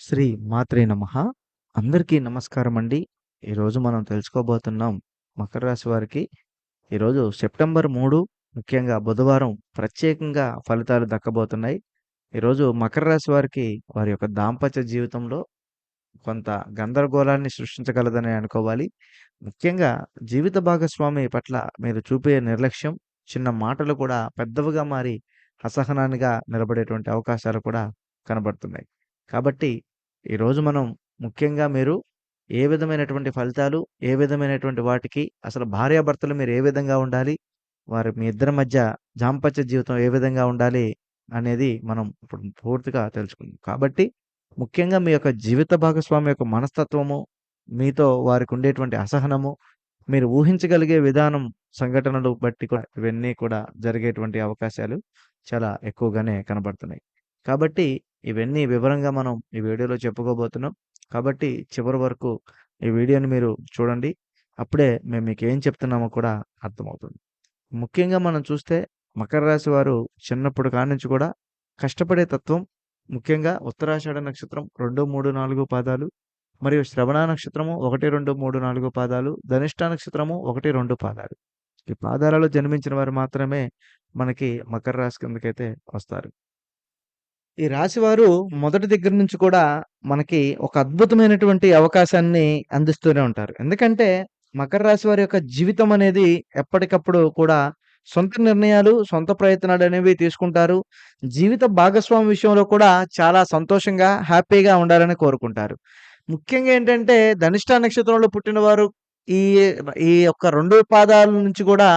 శ్రీ మాత్రే నమ. అందరికీ నమస్కారం అండి. ఈరోజు మనం తెలుసుకోబోతున్నాం మకర రాశి వారికి. ఈరోజు సెప్టెంబర్ మూడు ముఖ్యంగా బుధవారం ప్రత్యేకంగా ఫలితాలు దక్కబోతున్నాయి. ఈరోజు మకర రాశి వారికి వారి యొక్క దాంపత్య జీవితంలో కొంత గందరగోళాన్ని సృష్టించగలదని అనుకోవాలి. ముఖ్యంగా జీవిత భాగస్వామి పట్ల మీరు చూపే నిర్లక్ష్యం చిన్న మాటలు కూడా పెద్దవిగా మారి అసహనానిగా నిలబడేటువంటి అవకాశాలు కూడా కనబడుతున్నాయి. కాబట్టి ఈరోజు మనం ముఖ్యంగా మీరు ఏ విధమైనటువంటి ఫలితాలు ఏ విధమైనటువంటి వాటికి అసలు భార్యాభర్తలు మీరు ఏ విధంగా ఉండాలి వారి మీ ఇద్దరి మధ్య దాంపత్య జీవితం ఏ విధంగా ఉండాలి అనేది మనం ఇప్పుడు పూర్తిగా తెలుసుకుందాం. కాబట్టి ముఖ్యంగా మీ యొక్క జీవిత భాగస్వామి యొక్క మనస్తత్వము మీతో వారికి ఉండేటువంటి అసహనము మీరు ఊహించగలిగే విధానం సంఘటనలు బట్టి కూడా ఇవన్నీ కూడా జరిగేటువంటి అవకాశాలు చాలా ఎక్కువగానే కనబడుతున్నాయి. కాబట్టి ఇవన్నీ వివరంగా మనం ఈ వీడియోలో చెప్పుకోబోతున్నాం. కాబట్టి చివరి వరకు ఈ వీడియోని మీరు చూడండి. అప్పుడే మేము మీకు ఏం చెప్తున్నామో కూడా అర్థమవుతుంది. ముఖ్యంగా మనం చూస్తే మకర రాశి వారు చిన్నప్పుడు కానించి కూడా కష్టపడే తత్వం ముఖ్యంగా ఉత్తరాషాఢ నక్షత్రం రెండు మూడు నాలుగు పాదాలు మరియు శ్రవణ నక్షత్రము ఒకటి రెండు మూడు నాలుగు పాదాలు ధనిష్ట నక్షత్రము ఒకటి రెండు పాదాలు. ఈ పాదాలలో జన్మించిన వారు మాత్రమే మనకి మకర రాశి కిందకైతే వస్తారు. ఈ రాశివారు మొదటి దగ్గర నుంచి కూడా మనకి ఒక అద్భుతమైనటువంటి అవకాశాన్ని అందిస్తూనే ఉంటారు. ఎందుకంటే మకర రాశి వారి యొక్క జీవితం అనేది ఎప్పటికప్పుడు కూడా సొంత నిర్ణయాలు సొంత ప్రయత్నాలు అనేవి తీసుకుంటారు. జీవిత భాగస్వామి విషయంలో కూడా చాలా సంతోషంగా హ్యాపీగా ఉండాలని కోరుకుంటారు. ముఖ్యంగా ఏంటంటే ధనిష్ట నక్షత్రంలో పుట్టిన వారు ఈ ఈ యొక్క రెండు పాదాల నుంచి కూడా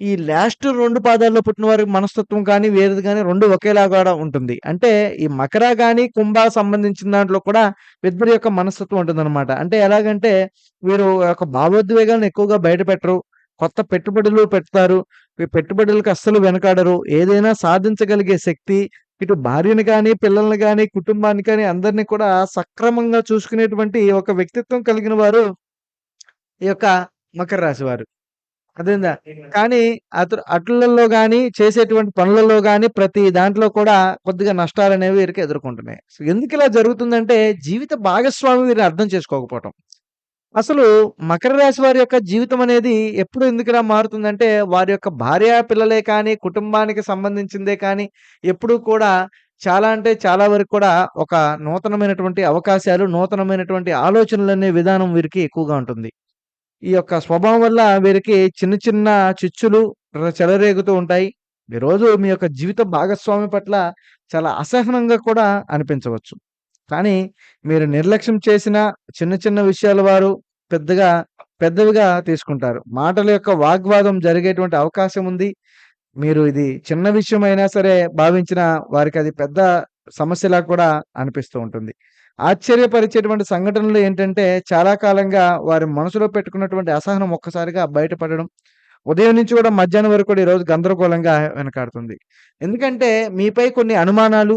ఈ లాస్ట్ రెండు పాదాల్లో పుట్టిన వారి మనస్తత్వం కానీ వేరేది కానీ రెండు ఒకేలాగా ఉంటుంది. అంటే ఈ మకర కానీ కుంభ సంబంధించిన దాంట్లో కూడా ఇద్దరి యొక్క మనస్తత్వం ఉంటుందన్నమాట. అంటే ఎలాగంటే వీరు యొక్క భావోద్వేగాలను ఎక్కువగా బయట పెట్టరు కొత్త పెట్టుబడులు పెడతారు. ఈ పెట్టుబడులకు అస్సలు వెనకాడరు. ఏదైనా సాధించగలిగే శక్తి ఇటు భార్యని కానీ పిల్లల్ని కానీ కుటుంబాన్ని కానీ అందరినీ కూడా సక్రమంగా చూసుకునేటువంటి ఒక వ్యక్తిత్వం కలిగిన వారు ఈ యొక్క మకర రాశి వారు. అదేందా? కానీ అతను అట్లలో కానీ చేసేటువంటి పనులలో కానీ ప్రతి దాంట్లో కూడా కొద్దిగా నష్టాలు అనేవి వీరికి ఎదుర్కొంటున్నాయి. సో ఎందుకు ఇలా జరుగుతుందంటే జీవిత భాగస్వామి వీరిని అర్థం చేసుకోకపోవటం. అసలు మకర రాశి వారి యొక్క జీవితం అనేది ఎప్పుడు ఎందుకు ఇలా మారుతుందంటే వారి యొక్క భార్య పిల్లలే కానీ కుటుంబానికి సంబంధించిందే కానీ ఎప్పుడు కూడా చాలా అంటే చాలా వరకు కూడా ఒక నూతనమైనటువంటి అవకాశాలు నూతనమైనటువంటి ఆలోచనలు అనే విధానం వీరికి ఎక్కువగా ఉంటుంది. ఈ యొక్క స్వభావం వల్ల వీరికి చిన్న చిన్న చిచ్చులు చెలరేగుతూ ఉంటాయి. ఈరోజు రోజు మీ యొక్క జీవిత భాగస్వామి పట్ల చాలా అసహనంగా కూడా అనిపించవచ్చు. కానీ మీరు నిర్లక్ష్యం చేసిన చిన్న చిన్న విషయాల వారు పెద్దగా పెద్దవిగా తీసుకుంటారు. మాటల యొక్క వాగ్వాదం జరిగేటువంటి అవకాశం ఉంది. మీరు ఇది చిన్న విషయమైనా సరే భావించిన వారికి అది పెద్ద సమస్యలా కూడా అనిపిస్తూ ఉంటుంది. ఆశ్చర్యపరిచేటువంటి సంఘటనలు ఏంటంటే చాలా కాలంగా వారి మనసులో పెట్టుకున్నటువంటి అసహనం ఒక్కసారిగా బయటపడడం ఉదయం నుంచి కూడా మధ్యాహ్నం వరకు కూడా ఈరోజు గందరగోళంగా వెనకాడుతుంది. ఎందుకంటే మీపై కొన్ని అనుమానాలు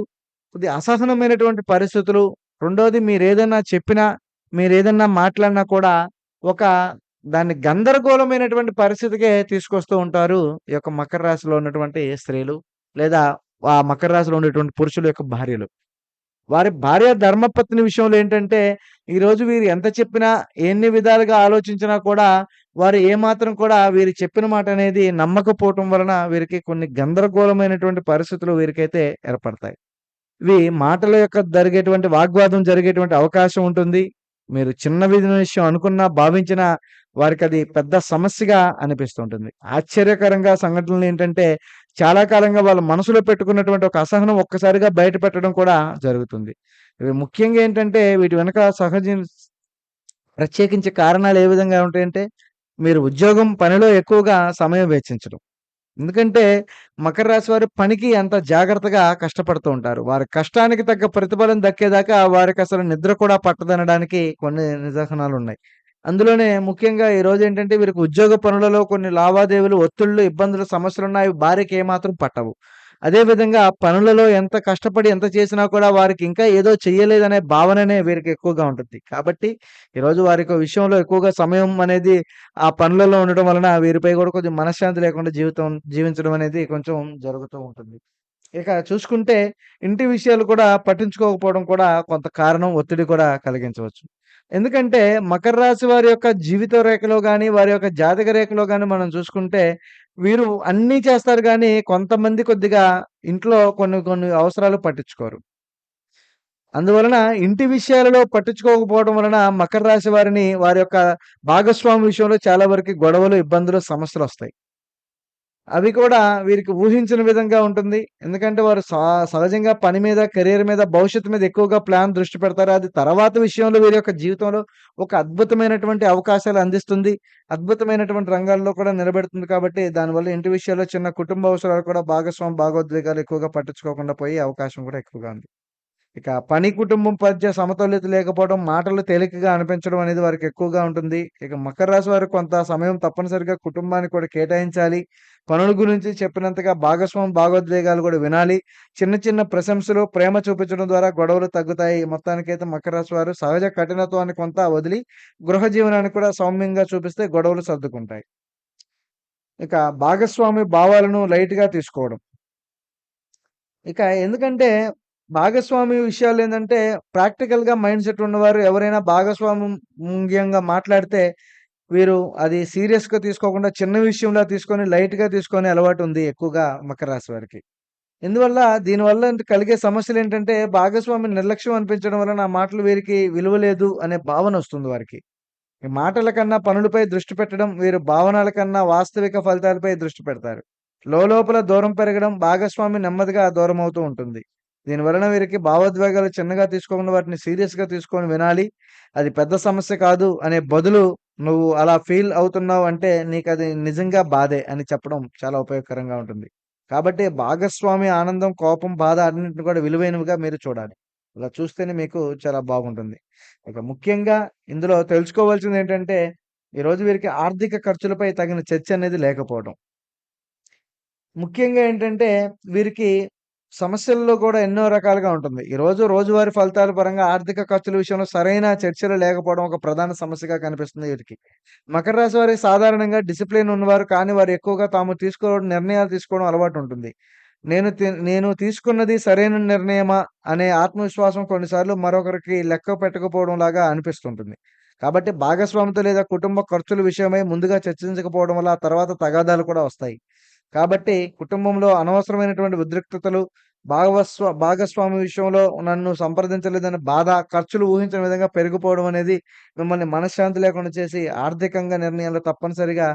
కొద్ది అసహనమైనటువంటి పరిస్థితులు రెండోది మీరు ఏదైనా చెప్పినా మీరు ఏదైనా మాట్లాడినా కూడా ఒక దాన్ని గందరగోళమైనటువంటి పరిస్థితికే తీసుకొస్తూ ఉంటారు ఈ యొక్క మకర రాశిలో ఉన్నటువంటి స్త్రీలు లేదా ఆ మకర రాశిలో ఉండేటువంటి పురుషుల యొక్క భార్యలు. వారి భార్య ధర్మపత్ని విషయంలో ఏంటంటే ఈరోజు వీరు ఎంత చెప్పినా ఎన్ని విధాలుగా ఆలోచించినా కూడా వారు ఏమాత్రం కూడా వీరు చెప్పిన మాట అనేది నమ్మకపోవటం వలన వీరికి కొన్ని గందరగోళమైనటువంటి పరిస్థితులు వీరికైతే ఏర్పడతాయి. ఇవి మాటల యొక్క జరిగేటువంటి వాగ్వాదం జరిగేటువంటి అవకాశం ఉంటుంది. మీరు చిన్న విషయం అనుకున్నా భావించినా వారికి అది పెద్ద సమస్యగా అనిపిస్తుంటుంది ఆశ్చర్యకరంగా సంఘటనలు ఏంటంటే చాలా కాలంగా వాళ్ళ మనసులో పెట్టుకున్నటువంటి ఒక అసహనం ఒక్కసారిగా బయట పెట్టడం కూడా జరుగుతుంది. ఇవి ముఖ్యంగా ఏంటంటే వీటి వెనక సహజ ప్రత్యేకించే కారణాలు ఏ విధంగా ఉంటాయంటే మీరు ఉద్యోగం పనిలో ఎక్కువగా సమయం వెచ్చించడం. ఎందుకంటే మకర రాశి వారి పనికి అంత జాగ్రత్తగా కష్టపడుతూ ఉంటారు. వారి కష్టానికి తగ్గ ప్రతిఫలం దక్కేదాకా వారికి అసలు నిద్ర కూడా పట్టదనడానికి కొన్ని నిదర్శనాలు ఉన్నాయి. అందులోనే ముఖ్యంగా ఈ రోజు ఏంటంటే వీరికి ఉద్యోగ పనులలో కొన్ని లావాదేవీలు ఒత్తిళ్ళు ఇబ్బందులు సమస్యలు ఉన్నాయి. భార్యకి ఏమాత్రం పట్టవు. అదే విధంగా పనులలో ఎంత కష్టపడి ఎంత చేసినా కూడా వారికి ఇంకా ఏదో చెయ్యలేదనే భావననే వీరికి ఎక్కువగా ఉంటుంది. కాబట్టి ఈరోజు వారి యొక్క విషయంలో ఎక్కువగా సమయం అనేది ఆ పనులలో ఉండటం వలన వీరిపై కూడా కొంచెం మనశ్శాంతి లేకుండా జీవితం జీవించడం అనేది కొంచెం జరుగుతూ ఉంటుంది. ఇక చూసుకుంటే ఇంటి విషయాలు కూడా పట్టించుకోకపోవడం కూడా కొంత కారణం ఒత్తిడి కూడా కలిగించవచ్చు. ఎందుకంటే మకర రాశి వారి యొక్క జీవిత రేఖలో కానీ వారి యొక్క జాతక రేఖలో కానీ మనం చూసుకుంటే వీరు అన్నీ చేస్తారు కానీ కొంతమంది కొద్దిగా ఇంట్లో కొన్ని కొన్ని అవసరాలు పట్టించుకోరు. అందువలన ఇంటి విషయాలలో పట్టించుకోకపోవడం వలన మకర రాశి వారిని వారి యొక్క భాగస్వామి విషయంలో చాలా వరకు గొడవలు, ఇబ్బందులు, సమస్యలు వస్తాయి అవి కూడా వీరికి ఊహించిన విధంగా ఉంటుంది. ఎందుకంటే వారు సహజంగా పని మీద, కెరియర్ మీద, భవిష్యత్తు మీద ఎక్కువగా ప్లాన్ దృష్టి పెడతారు. అది తర్వాత విషయంలో వీరి యొక్క జీవితంలో ఒక అద్భుతమైనటువంటి అవకాశాలు అందిస్తుంది. అద్భుతమైనటువంటి రంగాల్లో కూడా నిలబెడుతుంది కాబట్టి దానివల్ల ఇంటి విషయాల్లో చిన్న కుటుంబ అవసరాలు కూడా భాగస్వామి భాగోద్వేగాలు ఎక్కువగా పట్టించుకోకుండా పోయే అవకాశం కూడా ఎక్కువగా ఉంది. ఇక పని, కుటుంబం మధ్య సమతుల్యత లేకపోవడం, మాటలు తేలికగా అనిపించడం అనేది వారికి ఎక్కువగా ఉంటుంది. ఇక మకర రాశి వారు కొంత సమయం తప్పనిసరిగా కుటుంబానికి కూడా కేటాయించాలి. పనుల గురించి చెప్పినంతగా భాగస్వామి భాగోద్వేగాలు కూడా వినాలి. చిన్న చిన్న ప్రశంసలు, ప్రేమ చూపించడం ద్వారా గొడవలు తగ్గుతాయి. మొత్తానికైతే మకర రాశి వారు సహజ కఠినత్వాన్ని కొంత వదిలి గృహ జీవనాన్ని కూడా సౌమ్యంగా చూపిస్తే గొడవలు సర్దుకుంటాయి. ఇక భాగస్వామి భావాలను లైట్‌గా తీసుకోవడం. ఇక ఎందుకంటే భాగస్వామి విషయాలు ఏంటంటే ప్రాక్టికల్‌గా మైండ్ సెట్ ఉన్నవారు ఎవరైనా భాగస్వామ్యంగా మాట్లాడితే వీరు అది సీరియస్‌గా తీసుకోకుండా చిన్న విషయంలా తీసుకొని లైట్‌గా తీసుకొని అలవాటు ఉంది ఎక్కువగా మకర రాశి వారికి. ఇందువల్ల దీనివల్ల కలిగే సమస్యలు ఏంటంటే భాగస్వామి నిర్లక్ష్యం అనిపించడం వల్ల నా మాటలు వీరికి విలువ లేదు అనే భావనొస్తుంది వారికి. ఈ మాటల కన్నా పనులపై దృష్టి పెట్టడం, వీరు భావనల కన్నా వాస్తవిక ఫలితాలపై దృష్టి పెడతారు. లోలోపల దూరం పెరగడం, భాగస్వామి నెమ్మదిగా దూరమవుతూ ఉంటుంది. దీని వలన వీరికి భావోద్వేగాలు చిన్నగా తీసుకోకుండా వాటిని సీరియస్‌గా తీసుకొని వినాలి. అది పెద్ద సమస్య కాదు అనే బదులు నువ్వు అలా ఫీల్ అవుతున్నావు అంటే నీకు అది నిజంగా బాధే అని చెప్పడం చాలా ఉపయోగకరంగా ఉంటుంది. కాబట్టి భాగస్వామి ఆనందం, కోపం, బాధ అన్నింటిని కూడా విలువైనవిగా మీరు చూడాలి. ఇలా చూస్తేనే మీకు చాలా బాగుంటుంది. ఇక ముఖ్యంగా ఇందులో తెలుసుకోవాల్సింది ఏంటంటే ఈరోజు వీరికి ఆర్థిక ఖర్చులపై తగిన చర్చ అనేది లేకపోవడం. ముఖ్యంగా ఏంటంటే వీరికి సమస్యల్లో కూడా ఎన్నో రకాలుగా ఉంటుంది. ఈరోజు రోజువారీ ఫలితాల పరంగా ఆర్థిక ఖర్చుల విషయంలో సరైన చర్చలు లేకపోవడం ఒక ప్రధాన సమస్యగా కనిపిస్తుంది వీరికి. మకర రాశి వారికి సాధారణంగా డిసిప్లిన్ ఉన్నవారు కానీ వారు ఎక్కువగా తాము తీసుకోవడం నిర్ణయాలు తీసుకోవడం అలవాటు ఉంటుంది. నేను నేను తీసుకున్నది సరైన నిర్ణయమా అనే ఆత్మవిశ్వాసం కొన్నిసార్లు మరొకరికి లెక్క పెట్టకపోవడం లాగా అనిపిస్తుంటుంది. కాబట్టి భాగస్వామితో లేదా కుటుంబ ఖర్చుల విషయమై ముందుగా చర్చించకపోవడం వల్ల ఆ తర్వాత తగాదాలు కూడా వస్తాయి. కాబట్టి కుటుంబంలో అనవసరమైనటువంటి ఉద్రిక్తతలు, భాగస్వ భాగస్వామి విషయంలో నన్ను సంప్రదించలేదనే బాధ, ఖర్చులు ఊహించని విధంగా పెరిగిపోవడం అనేది మిమ్మల్ని మనశ్శాంతి లేకుండా చేసి ఆర్థికంగా నిర్ణయాలు తప్పనిసరిగా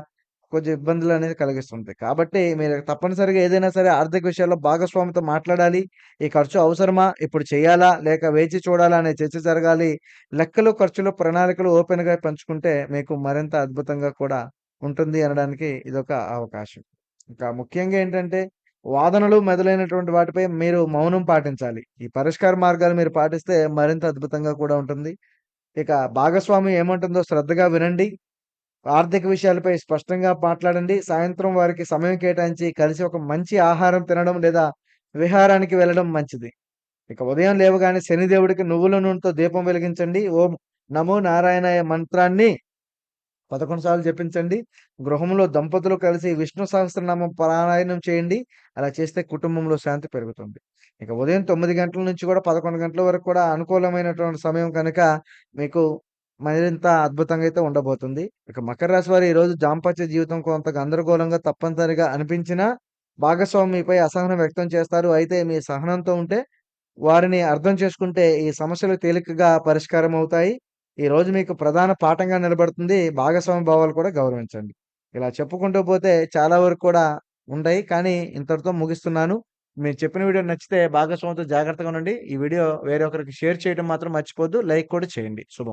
కొంచెం ఇబ్బందులు అనేది కలిగిస్తుంది. కాబట్టి మీరు తప్పనిసరిగా ఏదైనా సరే ఆర్థిక విషయాల్లో భాగస్వామితో మాట్లాడాలి. ఈ ఖర్చు అవసరమా? ఇప్పుడు చేయాలా? లేక వేచి చూడాలా? అనే చర్చ జరగాలి. లెక్కలు, ఖర్చులు, ప్రణాళికలు ఓపెన్‌గా పంచుకుంటే మీకు మరింత అద్భుతంగా కూడా ఉంటుంది అనడానికి ఇదొక అవకాశం. ఇంకా ముఖ్యంగా ఏంటంటే వాదనలు మొదలైనటువంటి వాటిపై మీరు మౌనం పాటించాలి. ఈ పరిష్కార మార్గాలు మీరు పాటిస్తే మరింత అద్భుతంగా కూడా ఉంటుంది. ఇక భాగస్వామి ఏమంటుందో శ్రద్ధగా వినండి. ఆర్థిక విషయాలపై స్పష్టంగా మాట్లాడండి. సాయంత్రం వారికి సమయం కేటాయించి కలిసి ఒక మంచి ఆహారం తినడం లేదా విహారానికి వెళ్ళడం మంచిది. ఇక ఉదయం లేవగానే శనిదేవుడికి నువ్వుల నూనెతో దీపం వెలిగించండి. ఓం నమో నారాయణ మంత్రాన్ని 11 సార్లు జపించండి. గృహంలో దంపతులు కలిసి విష్ణు సహస్రనామం పారాయణం చేయండి. అలా చేస్తే కుటుంబంలో శాంతి పెరుగుతుంది. ఇక ఉదయం తొమ్మిది గంటల నుంచి కూడా 11 గంటల వరకు కూడా అనుకూలమైనటువంటి సమయం కనుక మీకు మరింత అద్భుతంగా అయితే ఉండబోతుంది. ఇక మకర రాశి వారు ఈరోజు దాంపత్య జీవితం కొంత గందరగోళంగా తప్పనిసరిగా అనిపించినా భాగస్వామి మీపై అసహనం వ్యక్తం చేస్తారు. అయితే మీ సహనంతో ఉంటే వారిని అర్థం చేసుకుంటే ఈ సమస్యలు తేలికగా పరిష్కారం అవుతాయి. ఈ రోజు మీకు ప్రధాన పాఠంగా నిలబడుతుంది. భాగస్వామి భావాలు కూడా గౌరవించండి. ఇలా చెప్పుకుంటూ పోతే చాలా వరకు కూడా ఉంటాయి. కానీ ఇంతటితో ముగిస్తున్నాను. మీరు చెప్పిన వీడియో నచ్చితే భాగస్వామితో జాగ్రత్తగా ఉండండి. ఈ వీడియో వేరే ఒకరికి షేర్ చేయడం మాత్రం మర్చిపోద్దు లైక్ కూడా చేయండి. శుభం.